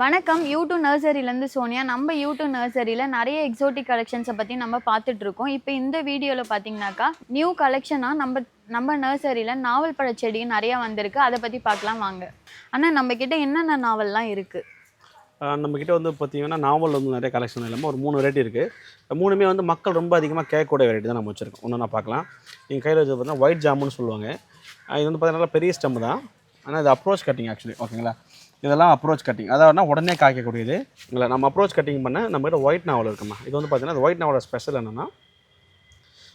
வணக்கம். யூடியூ நர்சரிலேருந்து சோனியா. நம்ம யூடியூ நர்சரியில் நிறைய எக்ஸோட்டிக் கலெக்ஷன்ஸை பற்றி நம்ம பார்த்துட்டு இருக்கோம். இப்போ இந்த வீடியோவில் பார்த்தீங்கன்னாக்கா நியூ கலெக்ஷனாக நம்ம நம்ம நர்சரியில் நாவல் பழ செடி நிறையா வந்திருக்கு. அதை பற்றி பார்க்கலாம் வாங்க. ஆனால் நம்மக்கிட்ட என்னென்ன நாவல்லாம் இருக்குது நம்மக்கிட்ட வந்து பார்த்தீங்கன்னா நாவல் வந்து நிறைய கலெக்ஷன் இல்லாமல் ஒரு மூணு வெரைட்டி இருக்குது மூணுமே வந்து மக்கள் ரொம்ப அதிகமாக கேட்கக்கூடிய வெரைட்டி தான் நம்ம வச்சுருக்கோம். ஒன்று நான் பார்க்கலாம். எங்கள் கையில் வச்சு பார்த்தீங்கன்னா ஒயிட் ஜாமுன்னு சொல்லுவாங்க. இது வந்து பார்த்தீங்கன்னா பெரிய ஸ்டெம் தான். ஆனால் இது அப்ரோச் கட்டிங் ஆக்சுவலி ஓகேங்களா இதெல்லாம் அப்ரோச் கட்டிங் அதாவது உடனே காய்க்கக்கூடியது. இல்லை நம்ம அப்ரோச் கட்டிங் பண்ண நம்மகிட்ட ஒயிட் நாவல் இருக்குமா இது வந்து பார்த்தீங்கன்னா அந்த ஒயிட் நாவலோட ஸ்பெஷல் என்னென்னா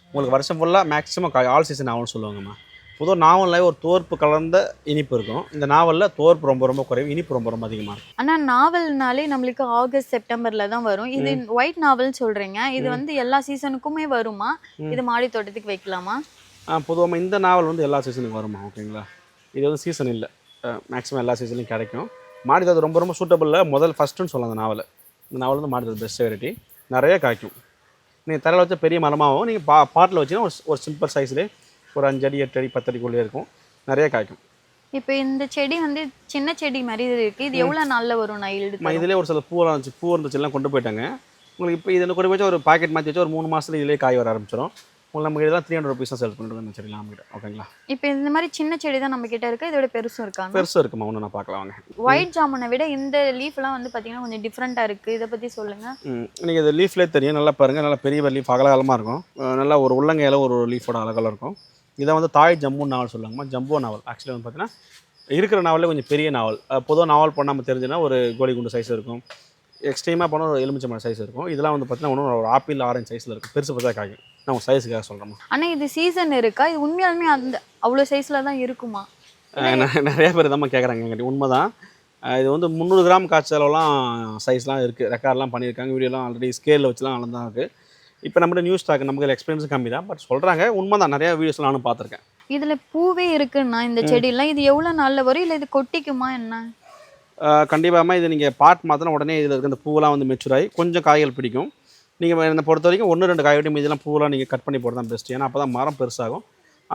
உங்களுக்கு வருஷம் ஃபுல்லாக மேக்ஸிமம் காய் ஆல் சீசன் நாவல்னு சொல்லுவாங்கம்மா. பொதுவாக நாவலில் ஒரு தோற்பு கலந்த இனிப்பு இருக்கும். இந்த நாவலில் தோற்பு ரொம்ப ரொம்ப குறைவு இனிப்பு ரொம்ப ரொம்ப அதிகமாக இருக்கும். ஆனால் நாவல்னாலே நம்மளுக்கு ஆகஸ்ட் செப்டம்பரில் தான் வரும். இது ஒயிட் நாவல் சொல்கிறீங்க இது வந்து எல்லா சீசனுக்குமே வருமா? இது மாடி தோட்டத்துக்கு வைக்கலாமா? பொதுவாக இந்த நாவல் வந்து எல்லா சீசனுக்கும் வருமா ஓகேங்களா இது வந்து சீசன் இல்லை. மேக்ஸிமம் எல்லா சீசன்லையும் கிடைக்கும். மாடி தோட்டம் ரொம்ப ரொம்ப சூட்டபிளில் முதல் ஃபஸ்ட்டுன்னு சொல்லலாம் அந்த நாவல். இந்த நாவல் வந்து மாடி தோட்டம் பெஸ்ட் வெரைட்டி நிறைய காய்க்கும். நீங்கள் தரையில் வச்ச பெரிய மரமாகவும் நீங்கள் பா பாட்டில் வச்சிங்கன்னா ஒரு ஒரு சிம்பிள் சைஸ்லேயே ஒரு அஞ்சு அடி எட்டு அடி பத்து அடிக்குள்ளே இருக்கும். நிறைய காய்க்கும். இப்போ இந்த செடி வந்து சின்ன செடி மாதிரி இருக்கு. இது எவ்வளோ நாளில் வரும்? நான் ஈல்டு நம்ம இதிலே ஒரு சில பூவெல்லாம் இருந்துச்சு பூ இருந்துச்சு எல்லாம் கொண்டு போயிட்டாங்க. உங்களுக்கு இப்போ இதில் கொண்டு போய் ஒரு பாக்கெட் மாற்றி வச்சு ஒரு மூணு மாதத்துல இதிலே காய் வர ஆரம்பிச்சிடும் உங்களுக்கு நம்ம இதெல்லாம் த்ரீ ஹண்ட்ரட் ருபீஸ் தான் செல் இந்த செடிலாம் நம்மகிட்ட ஓகேங்களா இப்போ இந்த மாதிரி சின்ன செடி தான் நம்ம கிட்ட இருக்கு. இதோட பெருசும் இருக்காங்க பெருசாக இருக்குமா? ஒன்று நான் பார்க்கலாம் வாங்க. ஒயிட் ஜாமுனை விட இந்த லீஃப்லாம் வந்து பார்த்தீங்கன்னா கொஞ்சம் டிஃப்ரெண்ட்டாக இருக்கு. இதை பற்றி சொல்லுங்க. நீங்கள் இது லீஃப்லேயே தெரியும். நல்லா பாருங்கள் நல்லா பெரிய லீஃப் அகலகாலமாக இருக்கும். நல்லா ஒரு உள்ளங்கையில் ஒரு லீஃபோட அழகாக இருக்கும். இதை வந்து தாய் ஜம்பு நாவல் சொல்லுவாங்கம்மா. ஜம்போ நாவல். ஆக்சுவலி வந்து பார்த்தீங்கன்னா இருக்கிற நாவலே கொஞ்சம் பெரிய நாவல். பொதுவாக நாவல் பண்ண நம்ம தெரிஞ்சுன்னா ஒரு கோழி குண்டு சைஸ் இருக்கும். எக்ஸ்ட்ரீமாக போனால் ஒரு எலுமிச்சம்பழம் சைஸ் இருக்கும். இதெல்லாம் வந்து பார்த்தீங்கன்னா ஒன்றும் ஒரு ஆப்பிள் ஆரஞ்சு சைஸில் இருக்கும். பெருசு பெருசாக காய்க்கும். நான் சைஸுக்காக சொல்கிறேம்மா ஆனால் இது சீசன் இருக்கா? இது உண்மையாலுமே அந்த அவ்வளோ சைஸில் தான் இருக்குமா? நிறைய பேர் தான் கேட்குறாங்க எங்கிட்ட உண்மை தான் இது வந்து முந்நூறு கிராம் காய்ச்சலெல்லாம் சைஸ்லாம் இருக்குது ரெக்கார்ட்லாம் பண்ணியிருக்காங்க. வீடியோலாம் ஆல்ரெடி ஸ்கேலில் வச்சுலாம் அளந்தான் இருக்குது இப்போ நம்மகிட்ட நியூஸ் ஸ்டாக் நமக்கு எக்ஸ்பீரியன்ஸ் கம்மி தான். பட் சொல்கிறாங்க உண்மை தான் நிறைய வீடியோஸ்லாம் நானும் பார்த்துருக்கேன். இதுல பூவே இருக்குன்னா இந்த செடியெல்லாம் இது எவ்வளோ நாளில் வரும்? இல்லை இது கொட்டிக்குமா என்ன? கண்டிப்பாக இது நீங்கள் பாட் மாற்றினா உடனே இதில் இருக்க இந்த பூவெல்லாம் வந்து மெச்சூர் ஆகி கொஞ்சம் காய்கள் பிடிக்கும். நீங்கள் என்னை பொறுத்த வரைக்கும் ஒன்று ரெண்டு காய் விட்டு மீதெல்லாம் பூவெல்லாம் நீங்கள் கட் பண்ணி போகிறது தான் பெஸ்ட் ஏன்னா அப்போ தான் மரம் பெருசாகும்.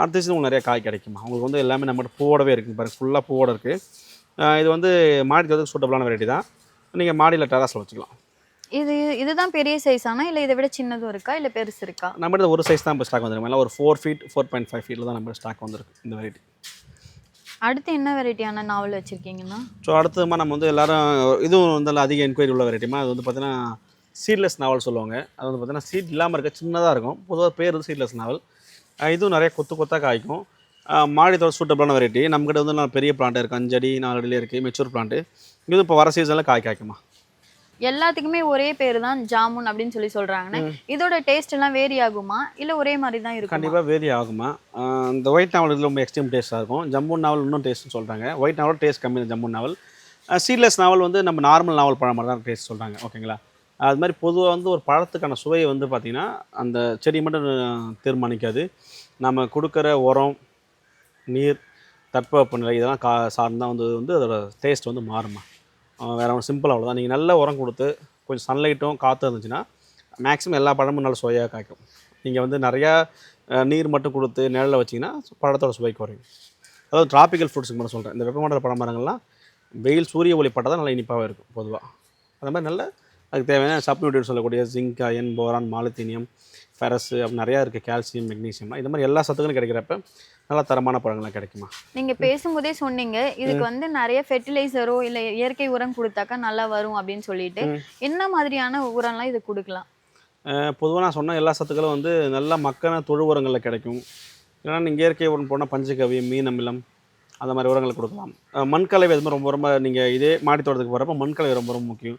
அடுத்த சீசன் உங்களுக்கு நிறைய காய் கிடைக்குமா? உங்களுக்கு வந்து எல்லாமே நம்மகிட்ட பூவோடவே இருக்குது பாருங்க ஃபுல்லாக பூவோட இருக்குது இது வந்து மாடி தோட்டத்துக்கு சூட்டபிளான வெரைட்டி தான். நீங்கள் மாடியில் டெராஸில் வச்சுக்கலாம். இது இதுதான் பெரிய சைஸ் ஆனா இல்லை இதை விட சின்னதும் இருக்கா? இல்லை பெருசு இருக்கா? நம்மகிட்ட ஒரு சைஸ் தான் இப்போ ஸ்டாக் வந்துருக்கு. எல்லாம் ஒரு four feet four point five ஃபீட்டில் தான் நம்ம ஸ்டாக் வந்திருக்கு இந்த வெரைட்டி அடுத்து என்ன வெரைட்டியான நாவல் வச்சுருக்கீங்கன்னா ஸோ அடுத்ததுமா நம்ம வந்து எல்லாரும் இதுவும் வந்து அதிக என்கொயரி உள்ள வெரைட்டிமா அது வந்து பார்த்தீங்கன்னா சீட்லெஸ் நாவல் சொல்லுவாங்க. அது வந்து பார்த்தீங்கன்னா சீட் இல்லாமல் இருக்க சின்னதாக இருக்கும். பொதுவாக பேர் வந்து சீட்லெஸ் நாவல் இதுவும் நிறைய கொத்து கொத்தாக காய்க்கும். மாடித்தோட சூட்டபிளான வெரைட்டி நம்மகிட்ட வந்து நான் பெரிய பிளான்ட் இருக்குது அஞ்சடி நாலு அடியில் இருக்குது மெச்சூர் பிளான்ட்டு இது இப்போ வர சீசனில் காய் காய்க்குமா? எல்லாத்துக்குமே ஒரே பேர் தான் ஜாமுன் அப்படின்னு சொல்லி சொல்றாங்கன்னு. இதோட டேஸ்ட் எல்லாம் வேரி ஆகுமா? இல்லை ஒரே மாதிரி தான் இருக்கும்? கண்டிப்பாக வேரி ஆகுமா? இந்த ஒயிட் நாவல் இதில் ரொம்ப எக்ஸ்ட்ரீம் டேஸ்ட்டாக இருக்கும். ஜம்பு நாவல் இன்னும் டேஸ்ட்னு சொல்கிறாங்க ஒயிட் நாவல் டேஸ்ட் கம்மி ஜம்பு நாவல் சீட்லெஸ் நாவல் வந்து நம்ம நார்மல் நாவல் பழம் மாதிரி தான் டேஸ்ட் சொல்கிறாங்க ஓகேங்களா அது மாதிரி பொதுவாக வந்து ஒரு பழத்துக்கான சுவையை வந்து பார்த்திங்கன்னா அந்த செடி மட்டும் தீர்மானிக்காது. நம்ம கொடுக்குற உரம் நீர் தட்பவெப்பநிலை இதெல்லாம் கா சார்ந்தா வந்து வந்து அதோட டேஸ்ட் வந்து மாறுமா? வேறு ஒன்று சிம்பிள் அவ்வளோதான் நீங்கள் நல்ல உரம் கொடுத்து கொஞ்சம் சன்லைட்டும் காற்று இருந்துச்சுன்னா மேக்ஸிமம் எல்லா பழமும் நல்லா சுவையாக காய்க்கும். நீங்கள் வந்து நிறையா நீர் மட்டும் கொடுத்து நிழலில் வச்சிங்கன்னா பழத்தோட சுவை குறையும். அதாவது டிராபிக்கல் ஃப்ரூட்ஸுக்கு மட்டும் சொல்கிறேன் இந்த வெப்பமண்டல பழ மரங்கள்லாம் வெயில் சூரிய ஒளி பட்டால் தான் நல்லா இனிப்பாகவே இருக்கும் பொதுவாக அது மாதிரி நல்ல அதுக்கு தேவையான சப்னியூட்ரியன் சொல்லக்கூடிய zinc iron boron molybdenum ferrous அப்படி நிறையா இருக்குது கால்சியம் மெக்னீசியம் இது மாதிரி எல்லா சத்துக்களும் கிடைக்கிறப்ப நல்ல தரமான பழங்கள்லாம் கிடைக்குமா? நீங்க பேசும்போதே சொன்னீங்க இதுக்கு வந்து நிறைய ஃபெர்டிலைசரோ இல்ல இயற்கை உரம் கொடுத்தாக்கா நல்லா வரும் அப்படின்னு சொல்லிட்டு. என்ன மாதிரியான உரம்லாம் இது கொடுக்கலாம்? பொதுவாக நான் சொன்ன எல்லா சத்துக்களும் வந்து நல்ல மக்கான தொழு உரங்களில் கிடைக்கும். இல்லைன்னா நீங்கள் இயற்கை உரம் போனால் பஞ்சகவி மீன் அமிலம் அந்த மாதிரி உரங்களை கொடுக்கலாம். மண்கலவை அது மாதிரி ரொம்ப ரொம்ப நீங்கள் இதே மாடி தோட்டத்துக்கு போகிறப்ப மண்கலவை ரொம்ப ரொம்ப முக்கியம்.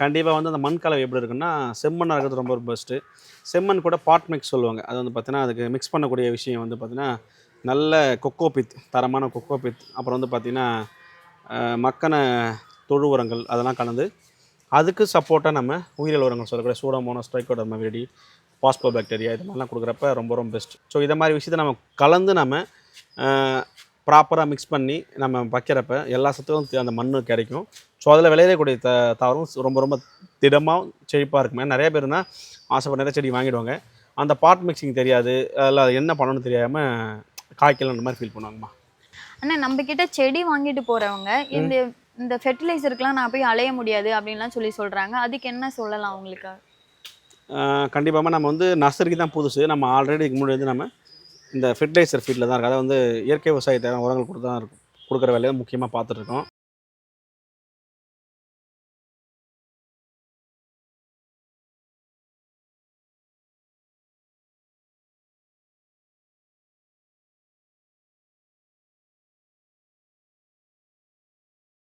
கண்டிப்பாக வந்து அந்த மண் கலவை எப்படி இருக்குன்னா செம்மண்ணாக இருக்கிறது ரொம்ப பெஸ்ட்டு செம்மண் கூட பாட் மிக்ஸ் சொல்லுவாங்க. அது வந்து பார்த்தீங்கன்னா அதுக்கு மிக்ஸ் பண்ணக்கூடிய விஷயம் வந்து பார்த்திங்கன்னா நல்ல கொக்கோ பித் தரமான கொக்கோ பித் அப்புறம் வந்து பார்த்திங்கன்னா அஹ் மக்கான தொழு உரங்கள் அதெல்லாம் கலந்து அதுக்கு சப்போர்ட்டாக நம்ம உயிரியல் உரங்கள் சொல்லக்கூடிய pseudomonas trichoderma viride phospho bacteria இது மாதிரிலாம் கொடுக்குறப்ப ரொம்ப ரொம்ப பெஸ்ட் ஸோ இதை மாதிரி விஷயத்தை நம்ம கலந்து நம்ம ப்ராப்பராக மிக்ஸ் பண்ணி நம்ம வைக்கிறப்ப எல்லா சத்துக்கும் அந்த மண்ணு கிடைக்கும். ஸோ அதில் விளையக்கூடிய த தாவரம் ரொம்ப ரொம்ப திடமாக செழிப்பாக இருக்கும். நிறைய பேர் தான் ஆசைப்பட்ட நிறைய செடி வாங்கிடுவாங்க. அந்த பாட் மிக்சிங் தெரியாது. அதில் அது என்ன பண்ணணும்னு தெரியாமல் காய்க்கல அந்த மாதிரி ஃபீல் பண்ணுவாங்கம்மா. ஆனா நம்ம கிட்ட செடி வாங்கிட்டு போறவங்க இந்த இந்த ஃபெர்டிலைசருக்குலாம் நான் போய் அலைய முடியாது அப்படின்லாம் சொல்லி சொல்கிறாங்க அதுக்கு என்ன சொல்லலாம் அவங்களுக்கு? கண்டிப்பாக நம்ம வந்து நர்சரிக்கு தான் புதுசு. நம்ம ஆல்ரெடி இதுக்கு முன்னாடி நம்ம இந்த ஃபெர்டிலைசர் ஃபீல்டில் தான் இருக்குது அதை வந்து இயற்கை விவசாயத்தை உரங்கள் கொடுத்து தான் இருக்கும். கொடுக்குற வேலையை முக்கியமாக பார்த்துட்ருக்கோம்